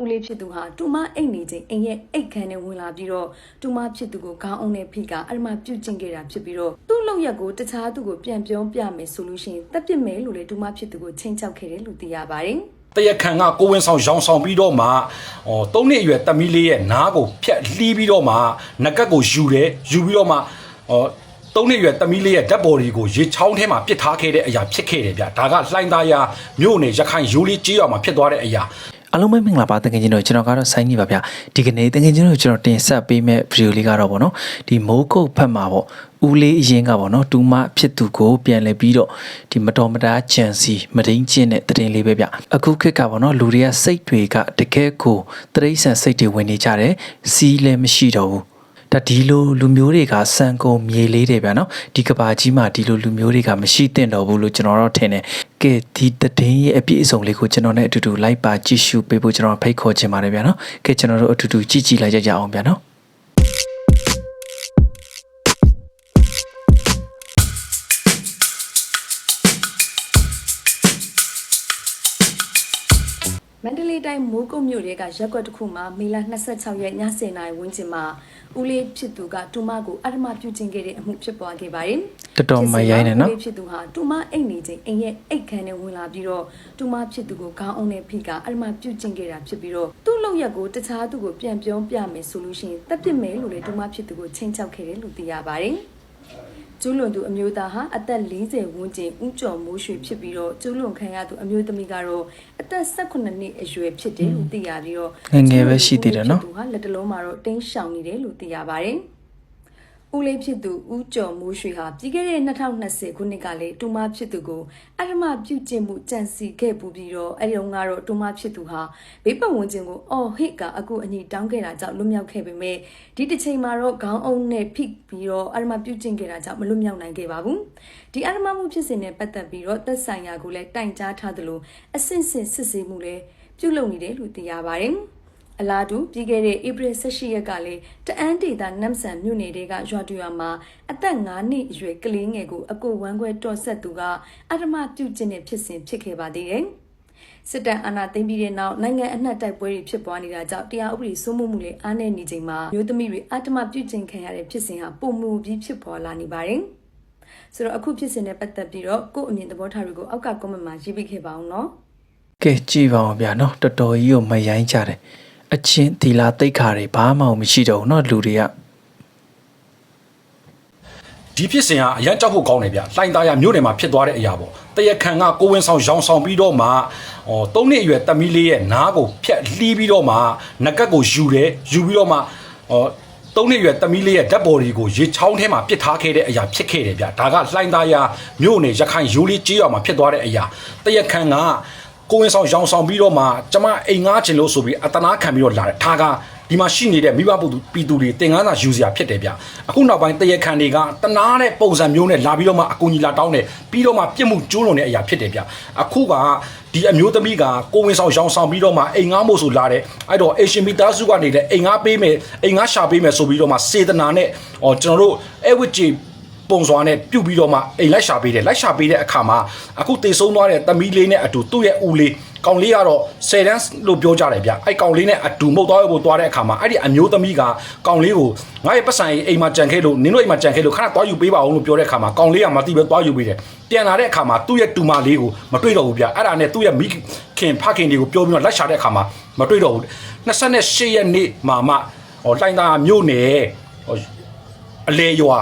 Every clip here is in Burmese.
ဦးလေးဖြစ်သူဟာတူမအိတ်နေချိန်အိမ်ရဲ့အိတ်ခမ်းနဲ့ဝင်လာပြီးတော့တူမဖြစ်သူကိုခေါင်းအုံနဲ့ဖိကအရမပြုတ်ကျင့်ခဲ့တာဖြစ်ပြီးတော့သူ့လောက်ရက်ကိုတခြားသူကိုပြန်ပြောပြမယ်ဆိုလို့ရှိရင်တပ်ပစ်မယ်လို့လေတူမဖြစ်သူကိုချိန်ချောက်ခဲ့တယ်လို့သိရပါတယ်တရခန်ကကိုဝင်းဆောင်ရောင်ဆောင်ပြီးတော့မှဟော၃နှစ်အရွယ်တမီးလေးရဲ့နားကိုဖြတ်လှီးပြီးတော့မှငကက်ကိုယူတယ်ယူပြီးတော့မှဟောသုံးနှစ်အရွယ်တမီးလေးရဲ့ဓာတ်ပေါ်တွေကိုရေချောင်းထဲမှာပစ်ထားခဲ့တဲ့အရာဖြစ်ခဲ့တယ်ဗျဒါကလှိုင်းသားရမြို့နယ်ရခိုင်ရိုးလေးကြေးရွာမှာဖြစ်သွားတဲ့အရာ အားလုံးပဲမင်္ဂလာပါတကယ်ချင်းတို့ကျွန်တော်ကတော့ဆိုင်းကြီးပါဗျဒီကနေ့တကယ်ချင်းတို့ကျွန်တော်တင်ဆက်ပေးမဲ့ဗီဒီယိုလေးကတော့ဗောနော်ဒီမိုးကုတ်ဖက်မှာဗောဦးလေးအရင်ကဗောနော်တူမဖြစ်သူကိုပြန်လဲပြီးတော့ဒီမတော်မတားချန်စီမဒိန်ကျင့်တဲ့တရင်လေးပဲဗျအခုခေတ်ကဗောနော်လူတွေကစိတ်တွေကတကယ်ကိုတရိษံစိတ်တွေဝင်နေကြတယ်စီးလည်းမရှိတော့ဘူးဒါဒီလိုလူမျိုးတွေကစံကုန်မြေလေးတွေဗျာနော်ဒီကဘာကြီးမှာဒီလိုလူမျိုးတွေကမရှိသင့်တော့ဘူးလို့ကျွန်တော်တော့ထင်တယ် ကဲဒီတည်င်းရဲ့အပြည့်အစုံလေးကိုကျွန်တော်နဲ့အတူတူလိုက်ပါကြည့်ရှုပေးဖို့ကျွန်တော်ဖိတ်ခေါ်ချင်ပါတယ်ဗျာနော်ကဲကျွန်တော်တို့အတူတူကြည့်ကြည့်လိုက်ကြကြအောင်ဗျာနော်မန္တလေးတိုင်းမိုးကုတ်မြို့ရဲကရက်ကွက်တစ်ခုမှာမေလ26ရက်ည10:00နာရီဝန်းကျင်မှာဦးလေးဖြစ်သူကတူမကိုအရမပြုတ်ကျင်ခဲ့တဲ့အမှုဖြစ်ပွားခဲ့ပါတယ်။ တော်တော်မရိုင်းနဲ့နော်ဦးလေးဖြစ်သူဟာတူမအိတ်နေချိန်အိမ်ရဲ့အိတ်ခမ်းနဲ့ဝင်လာပြီးတော့တူမဖြစ်သူကိုခေါင်းအုံနဲ့ဖိကအရမပြုတ်ကျင်ခဲ့တာဖြစ်ပြီးတော့သူ့လောက်ရက်ကိုတခြားသူကိုပြန်ပြောပြမယ်ဆိုလို့ရှိရင်တပ်ပစ်မယ်လို့လေတူမဖြစ်သူကိုချိန်ချောက်ခဲ့တယ်လို့သိရပါတယ်။ကျူးလွန်သူအမျိုးသားဟာအသက်40ဝန်းကျင်ဦးကျော်မိုးရွှေဖြစ်ပြီးတော့ကျူးလွန်ခံရသူအမျိုးသမီးကတော့အသက်18နှစ်အရွယ်ဖြစ်တယ်လို့သိရပြီးတော့ငယ်ငယ်ပဲရှိသေးတယ်နော်သူဟာလက်တလုံးမှာတော့တင်းရှောင်နေတယ်လို့သိရပါတယ်။ ဦးလေးဖြစ်သူဦးကျော်မိုးရွှေဟာပြီးခဲ့တဲ့2020ခုနှစ်ကလေတူမဖြစ်သူကိုအရမပြုတ်ကျင့်မှုကြံစီခဲ့ပူပြီးတော့အဲဒီတော့ကတော့တူမဖြစ်သူဟာဘေးပတ်ဝန်းကျင်ကိုအော်ဟစ်ကအခုအညီတောင်းခဲ့တာကြောင့်လွတ်မြောက်ခဲ့ပေမဲ့ဒီတစ်ချိန်မှာတော့ခေါင်းအုံနဲ့ဖိပြီးတော့အရမပြုတ်ကျင့်ခဲ့တာကြောင့်မလွတ်မြောက်နိုင်ခဲ့ပါဘူးဒီအရမမှုဖြစ်စဉ်နဲ့ပတ်သက်ပြီးတော့သက်ဆိုင်ရာကိုလည်းတိုင်ကြားထားသလိုအဆင့်ဆင့်စစ်ဆေးမှုလည်းပြုလုပ်နေတယ်လို့သိရပါတယ် အလားတူပြီးခဲ့တဲ့ဧပြီ18ရက်ကလည်းတအန်းဒေတာနမ်ဆန်မြို့နယ်တွေကရွာတူရွာမှာအသက်9နှစ်အရွယ်ကလေးငယ်ကိုအကိုဝမ်းခွဲတော်ဆက်သူကအဓမ္မပြုကျင့်တဲ့ဖြစ်စဉ်ဖြစ်ခဲ့ပါသေးတယ်။စစ်တပ်အာဏာသိမ်းပြီးတဲ့နောက်နိုင်ငံအနှံ့တိုက်ပွဲတွေဖြစ်ပွားနေတာကြောင့်တရားဥပဒေစိုးမိုးမှုတွေအားနည်းနေချိန်မှာမျိုးသမီးတွေအဓမ္မပြုကျင့်ခံရတဲ့ဖြစ်စဉ်ဟာပုံမူပြီးဖြစ်ပေါ်လာနေပါတယ်။ဆိုတော့အခုဖြစ်စဉ်နဲ့ပတ်သက်ပြီးတော့ကိုယ့်အမြင်သဘောထားတွေကိုအောက်က comment မှာရေးပေးခဲ့ပါအောင်နော်။ကဲကြည့်ပါအောင်ဗျာနော်တော်တော်ကြီးကိုမရိုင်းကြတယ် အချင်းသီလာတိတ်ခါတွေဘာမှမရှိတော့ဘူးเนาะလူတွေက ဒီဖြစ်စဉ်ကအရန်ကြောက်ဖို့ကောင်းတယ်ဗျလှိုင်းသားရမြို့နယ်မှာဖြစ်သွားတဲ့အရာပေါ့တရခန်ကကိုဝင်းဆောင်ရောင်ဆောင်ပြီးတော့မှဟော၃နှစ်အရွယ်တမီးလေးရဲ့နားကိုဖြတ်လှီးပြီးတော့မှငကက်ကိုယူတယ်ယူပြီးတော့မှဟောသုံးနှစ်အရွယ်တမီးလေးရဲ့ဓာတ်ပေါ်တွေကိုရေချောင်းထဲမှာပစ်ထားခဲ့တဲ့အရာဖြစ်ခဲ့တယ်ဗျဒါကလှိုင်းသားရမြို့နယ်ရခိုင်ရိုးလေးကြေးရွာမှာဖြစ်သွားတဲ့အရာတရခန်က ကိုဝင်းဆောင်ရောင်ဆောင်ပြီးတော့မှကျမအိမ်ငားချင်လို့ဆိုပြီးအတနာခံပြီးတော့လာတယ်ထားကဒီမှာရှိနေတဲ့မိဘပုသူပြည်သူတွေတင်ငန်းစာယူစရာဖြစ်တယ်ဗျအခုနောက်ပိုင်းတရခန်တွေကတနာတဲ့ပုံစံမျိုးနဲ့လာပြီးတော့မှအကူကြီးလာတောင်းတယ်ပြီးတော့မှပြစ်မှုကျူးလွန်တဲ့အရာဖြစ်တယ်ဗျအခုကဒီအမျိုးသမီးကကိုဝင်ဆောင်ရောင်ဆောင်ပြီးတော့မှအိမ်ငားမို့ဆိုလာတယ်အဲ့တော့အေရှင်မီတာစုကနေလည်းအိမ်ငားပေးမယ်အိမ်ငားရှာပေးမယ်ဆိုပြီးတော့မှစေတနာနဲ့ဟောကျွန်တော်တို့အဲဝစ်ကြီး ပုံစွာနဲ့ပြုတ်ပြီးတော့မှအိမ်လိုက်ရှာပေးတယ်လိုက်ရှာပေးတဲ့အခါမှာအခုတေဆုံးသွားတဲ့သမီးလေးနဲ့အတူသူ့ရဲ့ဦးလေးကောင်လေးကတော့10တန်းလို့ပြောကြတယ်ဗျအဲ့ကောင်လေးနဲ့အတူမှုတ်သွားဖို့သွားတဲ့အခါမှာအဲ့ဒီအမျိုးသမီးကကောင်လေးကိုငါရဲ့ပတ်စံအိမ်မှာကြံခဲ့လို့နင်းတို့အိမ်မှာကြံခဲ့လို့ခဏသွားယူပေးပါအောင်လို့ပြောတဲ့အခါမှာကောင်လေးကမတိပဲသွားယူပေးတယ်ပြန်လာတဲ့အခါမှာသူ့ရဲ့တူမလေးကိုမတွေ့တော့ဘူးဗျအဲ့ဒါနဲ့သူ့ရဲ့မိခင်ဖခင်တွေကိုပြောပြီးတော့လက်ရှာတဲ့အခါမှာမတွေ့တော့ဘူး28ရက်နေ့မှာမှဟောလိုင်းသားမြို့နယ်ဟောအလေရွာ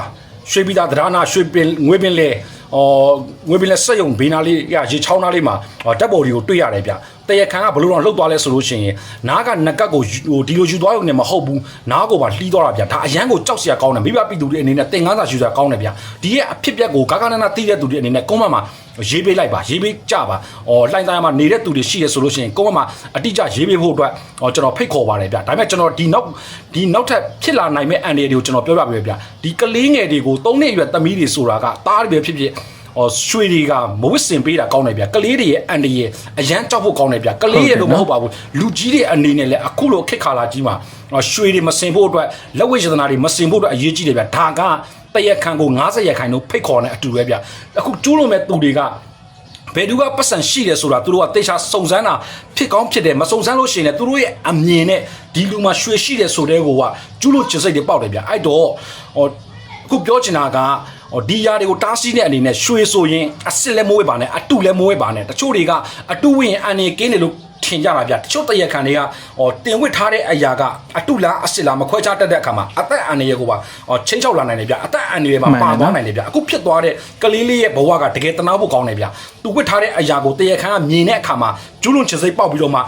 ရွှေပြည်သာသဒ္ဒါနာရွှေပင်ငွေပင်လေအော်ငွေပင်လေစက်ယုံဘေးနာလေးရရေချောင်းနာလေးမှာဟောဓာတ်ပေါ်တွေကိုတွေ့ရတယ်ဗျ တရခန်ကဘလို့တော့လှုပ်သွားလဲဆိုလို့ရှိရင်နားကနကတ်ကိုယူဟိုဒီလိုယူသွားရုံနဲ့မဟုတ်ဘူးနားကိုပါလှီးသွားတာဗျဒါအရန်ကိုကြောက်စရာကောင်းတယ်မိဘပြည်သူတွေအနေနဲ့တင်ငန်းစာယူစရာကောင်းတယ်ဗျဒီရဲ့အဖြစ်ပြက်ကိုဂါဂနာနာသိတဲ့သူတွေအနေနဲ့ကွန်မန့်မှာရေးပေးလိုက်ပါရေးပေးကြပါအော်လှိုင်းသားမှာနေတဲ့သူတွေရှိရဆိုလို့ရှိရင်ကွန်မန့်မှာအတိအကျရေးပေးဖို့အတွက်ဟောကျွန်တော်ဖိတ်ခေါ်ပါတယ်ဗျဒါပေမဲ့ကျွန်တော်ဒီနောက်ဒီနောက်ထပ်ဖြစ်လာနိုင်မဲ့အန်ဒီတွေကိုကျွန်တော်ပြောပြပေးဗျဒီကလေးငယ်တွေကို၃နှစ်အရွယ်သမီးတွေဆိုတာကတားတွေပဲဖြစ်ဖြစ်ဟော ရွှေတွေကမဝစ်စင်ပေးတာကောင်းတယ်ဗျကလေးတွေရဲ့အန်ဒီရဲ့အရန်ကြောက်ဖို့ကောင်းတယ်ဗျကလေးရဲ့လို့မဟုတ်ပါဘူးလူကြီးတွေအနေနဲ့လည်းအခုလိုခက်ခါလာကြီးမှာရွှေတွေမစင်ဖို့အတွက်လက်ဝိတ်ရတနာတွေမစင်ဖို့အတွက်အရေးကြီးတယ်ဗျဒါကတရက်ခန်ကို90ရက်ခိုင်တို့ဖိတ်ခေါ်နေအတူပဲဗျအခုကျူးလို့မဲ့သူတွေကဘယ်သူကပတ်စံရှိတယ်ဆိုတာသူတို့ကတေချာစုံစမ်းတာဖြစ်ကောင်းဖြစ်တယ်မစုံစမ်းလို့ရှိရင်လည်းသူတို့ရဲ့အမြင်နဲ့ဒီလူမှာရွှေရှိတယ်ဆိုတဲ့ကိုကကျူးလို့ချစ်စိတ်တွေပေါက်တယ်ဗျအဲ့တော့ဟောအခုပြောချင်တာက ဟောဒီຢာတွေကိုတားဆီးတဲ့အနေနဲ့ရွှေဆိုရင်အစ်စ်လည်းမဝဲပါနဲ့အတုလည်းမဝဲပါနဲ့တချို့တွေကအတုဝင်ရင်အန်နေကင်းတယ်လို့ထင်ကြတာဗျတချို့တရက်ခံတွေကဟောတင်ဝစ်ထားတဲ့အရာကအတုလားအစ်စ်လားမခွဲခြားတတ်တဲ့အခါမှာအသက်အန္တရာယ်ကိုပါဟောချင်းချောက်လာနိုင်တယ်ဗျအသက်အန္တရာယ်ပါပါသွားနိုင်တယ်ဗျအခုဖြစ်သွားတဲ့ကလေးလေးရဲ့ဘဝကတကယ်တနာဖို့ကောင်းတယ်ဗျသူဝစ်ထားတဲ့အရာကိုတရက်ခံကမြင်တဲ့အခါမှာကျူးလွန်ချစ်စိတ်ပေါက်ပြီးတော့မှ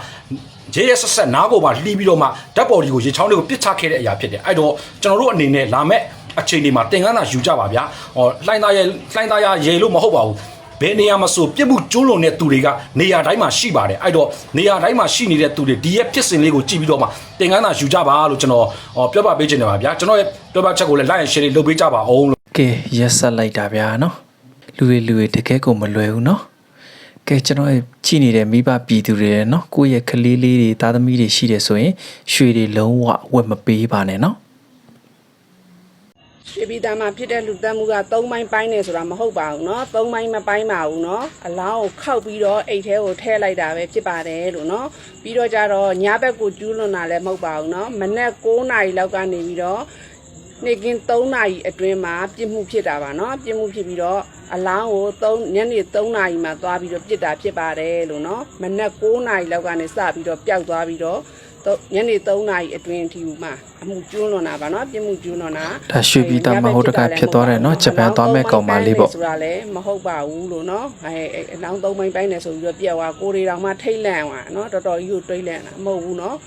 ရဲရဲဆက်ဆက်နားကိုပါလှီးပြီးတော့မှဓာတ်ပေါ်ဒီကိုရေချောင်းလေးကိုပစ်ချခဲ့တဲ့အရာဖြစ်တယ်အဲ့တော့ကျွန်တော်တို့အနေနဲ့လာမဲ့ အချိန်ဒီမှာတင်ကန်းသာယူကြပါဗျာဟောလှိုင်းသားရဲလှိုင်းသားရရေလို့မဟုတ်ပါဘူးဘယ်နေရာမှာဆိုပြစ်မှုကျူးလွန်တဲ့သူတွေကနေရာတိုင်းမှာရှိပါတယ်အဲ့တော့နေရာတိုင်းမှာရှိနေတဲ့သူတွေဒီရဲ့ဖြစ်စဉ်လေးကိုကြည့်ပြီးတော့မှတင်ကန်းသာယူကြပါလို့ကျွန်တော်ဟောပြောပြပေးချင်တယ်ပါဗျာကျွန်တော်ရဲ့ပြောပြချက်ကိုလည်း like and share လေးလုပ်ပေးကြပါအောင်လို့ကဲရက်ဆက်လိုက်တာဗျာနော်လူတွေလူတွေတကယ်ကိုမလွယ်ဘူးနော်ကဲကျွန်တော်ရဲ့ကြည့်နေတဲ့မိဘပြည်သူတွေနော်ကိုယ့်ရဲ့ကလေးလေးတွေသားသမီးတွေရှိတယ်ဆိုရင်ရွှေတွေလုံးဝဝက်မပေးပါနဲ့နော် ရွှေပြည်သားမှာဖြစ်တဲ့လူသက်မှုက၃ပိုင်းပိုင်းနေဆိုတာမဟုတ်ပါဘူးเนาะ၃ပိုင်းမပိုင်းပါဘူးเนาะအလောင်းကိုခောက်ပြီးတော့အိတ်ထဲကိုထည့်လိုက်တာပဲဖြစ်ပါတယ်လို့เนาะပြီးတော့ကြတော့ညဘက်ကိုကျူးလွန်တာလည်းမဟုတ်ပါဘူးเนาะမနေ့9နာရီလောက်ကနေပြီးတော့နေ့ကင်း3နာရီအတွင်းမှာပြစ်မှုဖြစ်တာပါเนาะပြစ်မှုဖြစ်ပြီးတော့အလောင်းကို3ညနေ3နာရီမှာသွားပြီးတော့ပြစ်တာဖြစ်ပါတယ်လို့เนาะမနေ့9နာရီလောက်ကနေစပြီးတော့ပျောက်သွားပြီးတော့တော့ ညနေ3နာရီအတွင်းဒီမှာအမှုကျွလွန်တာပါနော်ပြမှုကျွလွန်တာဒါရွှေပြည်သားမဟုတ်တကဖြစ်သွားတယ်နော်ဂျပန်သွားမဲ့ကောင်မလေးပေါ့ဆိုတာလည်းမဟုတ်ပါဘူးလို့နော်အဲအနောင်သုံးပိုင်းပိုင်းနဲ့ဆိုပြီးတော့ပြက်သွားကိုရီတောင်မှထိတ်လန့်သွားနော်တော်တော်ကြီးကိုတွေးလန့်တာမဟုတ်ဘူးနော်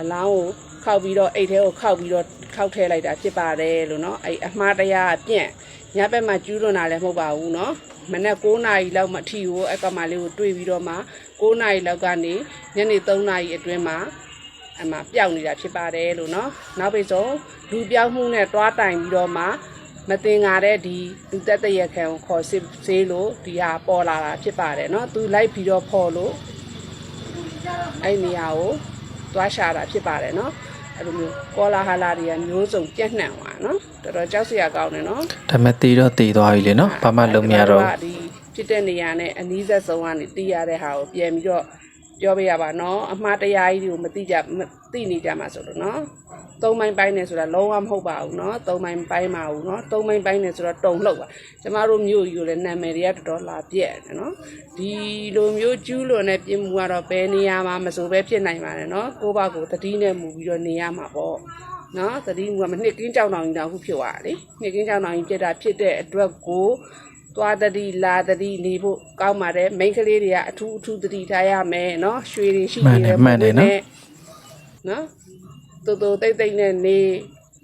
အလောင်းကိုခောက်ပြီးတော့အိတ်ထဲကိုခောက်ပြီးတော့ခောက်ထည့်လိုက်တာဖြစ်ပါတယ်လို့နော်အဲအမှားတရားအပြင့်ညဘက်မှာကျူးလွန်တာလည်းမဟုတ်ပါဘူးနော်မနေ့9နာရီလောက်မှထီကိုအကမလေးကိုတွေးပြီးတော့မှ9နာရီလောက်ကနေညနေ3နာရီအတွင်းမှာ အမှပျောက်နေတာဖြစ်ပါတယ်လို့เนาะနောက်ပိတ်ဆုံးလူပြောက်မှုနဲ့တွားတိုင်ပြီးတော့မှ မတင်ငါတဲ့ဒီလူသက်တရက်ခံကိုခေါ်စစ်ဆေးလို့ဒီဟာပေါ်လာတာဖြစ်ပါတယ်เนาะသူလိုက်ပြီးတော့ဖော်လို့အဲ့နေရာကိုသွားရှာတာဖြစ်ပါတယ်เนาะအဲ့လိုမျိုးကောလာဟာလာတွေကမျိုးစုံပြန့်နှံ့သွားเนาะတော်တော်ကြောက်စရာကောင်းတယ်เนาะ ဒါပေမဲ့တေတော့တေသွားပြီလေနော်ဘာမှလုံးမရတော့ဘူး ဒီဖြစ်တဲ့နေရာနဲ့အနီးဆက်ဆုံးကနေတီးရတဲ့ဟာကိုပြန်ပြီးတော့ ပြောပြရပါနော်အမှားတရားကြီးတွေကိုမသိကြမသိနေကြမှာဆိုလို့နော်သုံးပိုင်းပိုင်းနေဆိုတာလုံးဝမဟုတ်ပါဘူးเนาะသုံးပိုင်းပိုင်းပါဘူးเนาะသုံးပိုင်းပိုင်းနေဆိုတော့တုံလှုပ်ပါကျမတို့မျိုးယူလည်းနာမည်တွေကတော်တော်လာပြက်တယ်เนาะဒီလိုမျိုးကျူးလွန်တဲ့ပြင်မှုကတော့ဘယ်နေရာမှာမဆိုပဲဖြစ်နိုင်ပါတယ်เนาะကိုယ့်ဘာကိုယ်တတိနဲ့မူပြီးတော့နေရမှာပေါ့နော်သတိမူကမနှစ်ကင်းကြောင်တောင်ကြီးတောင်ခုဖြစ်သွားတာလေနှစ်ကင်းကြောင်တောင်ကြီးပြက်တာဖြစ်တဲ့အတွက်ကို သွားတတိလာတတိနေဖို့ကောင်းပါတယ်မိန်းကလေးတွေကအထူးအထူးတတိထားရမယ်နော်ရွှေတွေရှိနေတယ်မှန်တယ်မှန်တယ်နော်နော်တူတူတိတ်တိတ်နဲ့နေ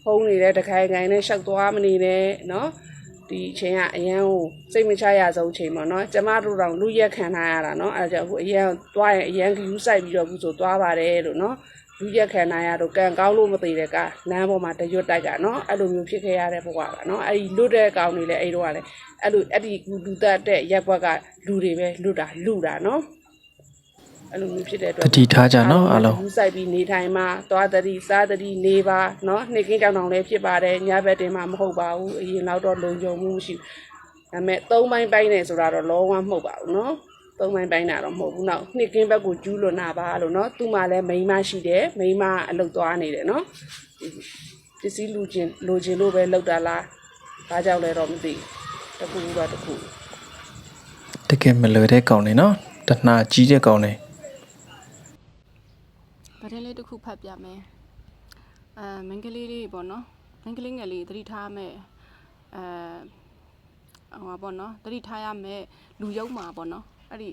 ဖုံးနေတဲ့တခိုင်ခိုင်နဲ့ရှောက်သွားမနေနဲ့နော်ဒီအချိန်ကအရန်ကိုစိတ်မချရဆုံးအချိန်ပေါ့နော်ကျမတို့တော့လူရက်ခံထားရတာနော်အဲဒါကြောင့်အခုအရန်သွားရင်အရန်ကယူဆိုင်ပြီးတော့အခုဆိုသွားပါတယ်လို့နော် ယူရက်ခံနိုင်ရတော့ကံကောင်းလို့မသေးတဲ့ကလမ်းပေါ်မှာတရွတ်တိုက်ကနော်အဲ့လိုမျိုးဖြစ်ခဲ့ရတဲ့ဘဝပါနော်အဲ့ဒီလွတ်တဲ့ကောင်တွေလည်းအဲ့တော့ကလည်းအဲ့လိုအဲ့ဒီလူတက်တဲ့ရက်ဘက်ကလူတွေပဲလွတ်တာလူတာနော်အဲ့လိုမျိုးဖြစ်တဲ့အတွက်တတိထားကြနော်အားလုံးစိုက်ပြီးနေထိုင်မှာသွားတတိစားတတိနေပါနော်နှိကင်းကြောင်တောင်လည်းဖြစ်ပါတယ်ညဘက်တင်မှာမဟုတ်ပါဘူးအရင်တော့လုံခြုံမှုမရှိဘူးဒါပေမဲ့၃ပိုင်းပိုင်းနေဆိုတာတော့လောဝမ်းမဟုတ်ပါဘူးနော် သုံးပိုင်းပိုင်းတာတော့မဟုတ်ဘူးနောက်နှစ်ကင်းဘက်ကိုကျူးလွန်တာပါလို့เนาะသူ့မှာလည်းမိန်းမရှိတယ်မိန်းမအလုပ်သွားနေတယ်เนาะပစ္စည်းလူချင်းလိုချင်လို့ပဲလောက်တာလားဘာကြောင့်လဲတော့မသိဘူးတစ်ခုကတစ်ခု တကယ်မလွယ်တဲ့ကောင်နေနော်တဏှာကြီးတဲ့ကောင်နေ ဗဒင်းလေးတစ်ခုဖတ်ပြမယ်အဲမင်္ဂလေးလေးပေါ့နော်မင်္ဂလေးငယ်လေးသတိထားမယ်အဲဟိုပါပေါ့နော်သတိထားရမယ်လူယုံမှာပေါ့နော် အဲ့ဒီ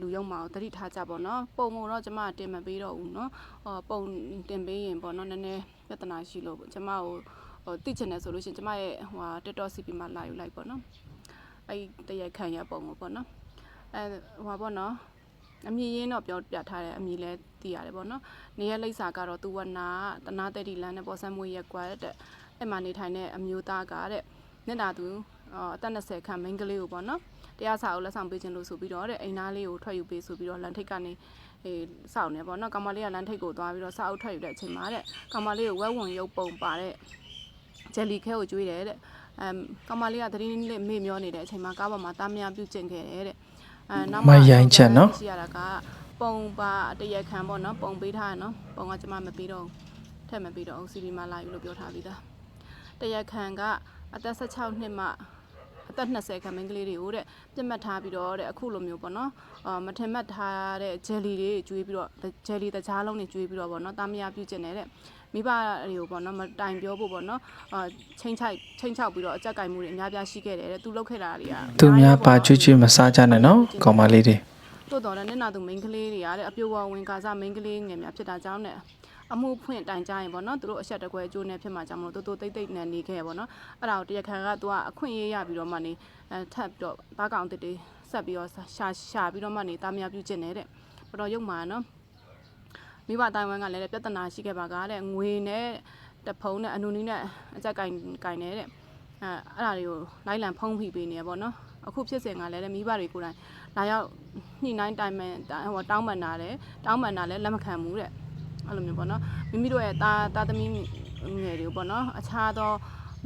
လူယုံမှာကိုသတိထားကြပေါ့နော်ပုံပုံတော့ကျမတင်မပေးတော့ဘူးနော်ဟောပုံတင်ပေးရင်ပေါ့နော်နည်းနည်းပြဿနာရှိလို့ကျမကိုဟိုတိချင်တယ်ဆိုလို့ရှိရင်ကျမရဲ့ဟိုဟာ TikTok CP မှာလာယူလိုက်ပေါ့နော်အဲ့တရက်ခံရပုံကိုပေါ့နော်အဲဟိုပါပေါ့နော်အမည်ရင်းတော့ပြောပြထားတယ်အမည်လည်းသိရတယ်ပေါ့နော်။နေရလိပ်စာကတော့သူဝနာတနာတက်တီလန်းနဲ့ပေါ်ဆန်းမွေးရက်ကွာတဲ့။အဲ့မှာနေထိုင်တဲ့အမျိုးသားကတဲ့။နှစ်တာသူအော်အသက်20ခန့်မိန်းကလေးကိုပေါ့နော်။ တရားစာအုပ်လက်ဆောင်ပေးခြင်းလို့ဆိုပြီးတော့တဲ့အိမ်သားလေးကိုထွက်ယူပေးဆိုပြီးတော့လန်ထိတ်ကနေအေးစောင့်နေပေါ့နော်။ကောင်မလေးကလန်ထိတ်ကိုသွားပြီးတော့စာအုပ်ထွက်ယူတဲ့အချိန်မှာတဲ့ကောင်မလေးကိုဝက်ဝင်ရုပ်ပုံပါတဲ့ဂျယ်လီခဲကိုကျွေးတယ်တဲ့။အမ်ကောင်မလေးကသတရင်လေးမေ့မျောနေတဲ့အချိန်မှာကားပေါ်မှာတားမယာပြုတ်ကျင်ခဲ့တယ်တဲ့။အဲနောက်မရိုင်းချက်နော်ရှိရတာကပုံပါတရက်ခံပေါ့နော်ပုံပေးထားရနော်ပုံကကျမမပေးတော့ဘူးထက်မပေးတော့ဘူးစီဒီမှာလာယူလို့ပြောထားပြီးသားတရက်ခံကအသက်16နှစ်မှ အသက်20ခန့်မင်းကလေးတွေကိုတဲ့ပြတ်မှတ်ထားပြီးတော့တဲ့အခုလိုမျိုးပေါ့နော်အာမထင်မှတ်ထားတဲ့ဂျယ်လီတွေကျွေးပြီးတော့ဂျယ်လီတကြားလုံးတွေကျွေးပြီးတော့ပေါ့နော်တာမယာပြုတ်ကျင်နေတဲ့မိဘတွေကိုပေါ့နော်မတိုင်ပြောဖို့ပေါ့နော်အာချင်းချိုက်ချင်းချောက်ပြီးတော့အကြက်ကင်မှုတွေအများပြားရှိခဲ့တယ်တဲ့သူလုပ်ခဲ့တာတွေကသူများပါချွတ်ချွတ်မစားကြနဲ့နော်ကောင်မလေးတွေတိုးတော်တဲ့နင်နာသူမိန်းကလေးတွေကတဲ့အပြိုဝဝင်ကာစားမိန်းကလေးငယ်များဖြစ်တာကြောင့်နဲ့ အမှုဖွင့်တိုင်ကြရင်ပေါ့နော်သူတို့အဆက်တကွဲအကျိုးနဲ့ဖြစ်မှာကြောင့်မလို့တိုးတိုးတိတ်တိတ်နဲ့နေခဲ့ပေါ့နော်အဲ့ဒါကိုတရားခံကသူကအခွင့်အရေးရပြီးတော့မှနေအဲထပ်ပြီးတော့ဘာကောင်တစ်တေးဆက်ပြီးတော့ရှာရှာပြီးတော့မှနေတာမယာပြုတ်ကျင်နေတဲ့တော်တော်ရုပ်မာနော်မိဘတိုင်ဝမ်ကလည်းပြဿနာရှိခဲ့ပါကတဲ့ငွေနဲ့တဖုံနဲ့အနူနီနဲ့အကြက်ကင်ကင်နေတဲ့အဲအဲ့ဒါတွေကိုလိုက်လံဖုံးဖိပေးနေရပေါ့နော်အခုဖြစ်စဉ်ကလည်းတဲ့မိဘတွေကိုယ်တိုင်လာရောက်ညှိနှိုင်းတိုင်ပန်ဟိုတောင်းပန်တာတယ်တောင်းပန်တာလည်းလက်မခံဘူးတဲ့ အဲ့လိုမျိုးပေါ့နော်မိမိတို့ရဲ့တာတာသမီးငယ်တွေကိုပေါ့နော်အခြားသော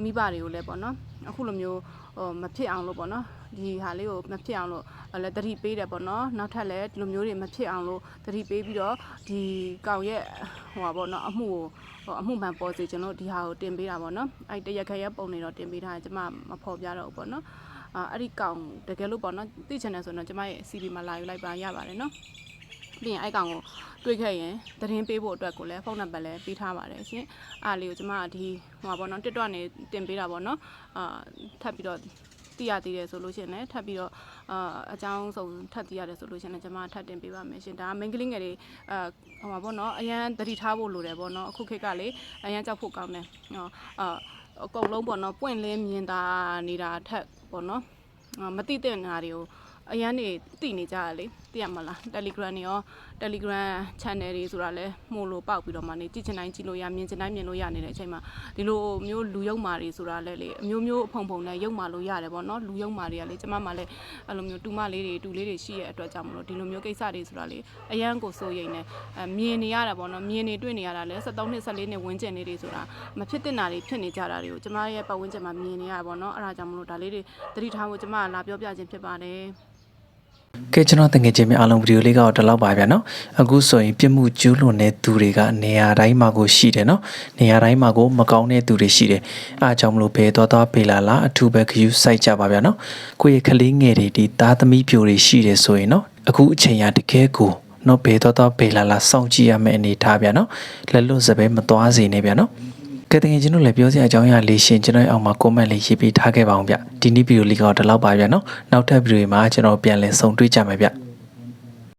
မိဘတွေကိုလည်းပေါ့နော်အခုလိုမျိုးဟိုမဖြစ်အောင်လို့ပေါ့နော်ဒီဟာလေးကိုမဖြစ်အောင်လို့လည်းတတိပေးတယ်ပေါ့နော်နောက်ထပ်လည်းဒီလိုမျိုးတွေမဖြစ်အောင်လို့တတိပေးပြီးတော့ဒီကောင်ရဲ့ဟိုပါပေါ့နော်အမှုကိုဟိုအမှုမှန်ပေါ်စေချင်လို့ဒီဟာကိုတင်ပေးတာပေါ့နော်အဲ့တရက်ခရက်ပုံနေတော့တင်ပေးထားတယ်ကျမမဖော်ပြတော့ဘူးပေါ့နော်အာအဲ့ဒီကောင်တကယ်လို့ပေါ့နော်သိချင်တယ်ဆိုတော့ကျမရဲ့ CV မှာလာယူလိုက်ပါရပါတယ်နော် ပြီးရင်အဲ့ကောင်ကိုတွေ့ခဲ့ရင်သတင်းပေးဖို့အတွက်ကိုလည်းဖုန်းနံပါတ်လည်းပေးထားပါတယ်ရှင်အားလေးကိုကျမကဒီဟိုပါပေါ့နော် TikTok နေတင်ပေးတာပေါ့နော်အာထပ်ပြီးတော့သိရသေးတယ်ဆိုလို့ရှိရင်လည်းထပ်ပြီးတော့အာအကြောင်းစုံထပ်သိရတယ်ဆိုလို့ရှိရင်လည်းကျမထပ်တင်ပေးပါမယ်ရှင်ဒါက main ကလေးငယ်တွေအာဟိုပါပေါ့နော်အရန်သတိထားဖို့လိုတယ်ပေါ့နော်အခုခေတ်ကလေအရန်ကြောက်ဖို့ကောင်းတယ်ဟောအာအကုန်လုံးပေါ့နော်ပွင့်လင်းမြင်သာနေတာထက်ပေါ့နော်အာမသိတဲ့နာတွေကိုအရန်နေသိနေကြရလေ သိရမလား Telegram တွေရော Telegram channel တွေဆိုတာလဲမှုလို့ပေါက်ပြီးတော့မှနေကြည့်ချင်တိုင်းကြည့်လို့ရမြင်ချင်တိုင်းမြင်လို့ရနေတဲ့အချိန်မှာဒီလိုမျိုးလူယုံမာတွေဆိုတာလဲလေအမျိုးမျိုးအဖုံဖုံနဲ့ယုံမာလို့ရတယ်ပေါ့နော်လူယုံမာတွေကလေကျမမှလည်းအဲ့လိုမျိုးတူမလေးတွေတူလေးတွေရှိရဲ့အတွက်ကြောင့်မလို့ဒီလိုမျိုးကိစ္စတွေဆိုတာလေအရန်ကိုစိုးရိမ်နေအမြင်နေရတာပေါ့နော်မြင်နေတွေ့နေရတာလဲ73နှစ်14နှစ်ဝန်းကျင်လေးတွေဆိုတာမဖြစ်တင်တာတွေဖြစ်နေကြတာတွေကိုကျမရဲ့ပတ်ဝန်းကျင်မှာမြင်နေရတာပေါ့နော်အဲ့ဒါကြောင့်မလို့ဒါလေးတွေသတိထားဖို့ကျမကလာပြောပြခြင်းဖြစ်ပါတယ် ကဲကျွန်တော်တငယ်ချင်းများအားလုံးဗီဒီယိုလေးကတော့ဒီလောက်ပါဗျာနော်အခုဆိုရင်ပြစ်မှုကျူးလွန်တဲ့သူတွေကနေရာတိုင်းမှာကိုရှိတယ်နော်နေရာတိုင်းမှာကိုမကောင်းတဲ့သူတွေရှိတယ်အားကြောင့်မလို့ဘယ်သွားသွားပေလာလားအထူးပဲခ ्यू စိုက်ကြပါဗျာနော်ကိုယ့်ရဲ့ကလေးငယ်တွေဒီသားသမီးပြိုတွေရှိတယ်ဆိုရင်နော်အခုအချိန်ရတကယ်ကိုနော်ဘယ်သွားသွားပေလာလားစောင့်ကြည့်ရမယ့်အနေထားဗျာနော်လက်လွတ်စပယ်မသွားစေနဲ့ဗျာနော် ကဲတကယ်ချင်းတို့လည်းပြောစရာအကြောင်းအရာလေးရှင်ကျွန်တော်ရဲ့အောက်မှာ comment လေးရေးပေးထားခဲ့ပါအောင်ဗျဒီနေ့ဗီဒီယိုလေးကတော့ဒီလောက်ပါဗျနော်နောက်ထပ်ဗီဒီယိုမှာကျွန်တော်ပြန်လည်ဆုံတွေ့ကြမယ်ဗျ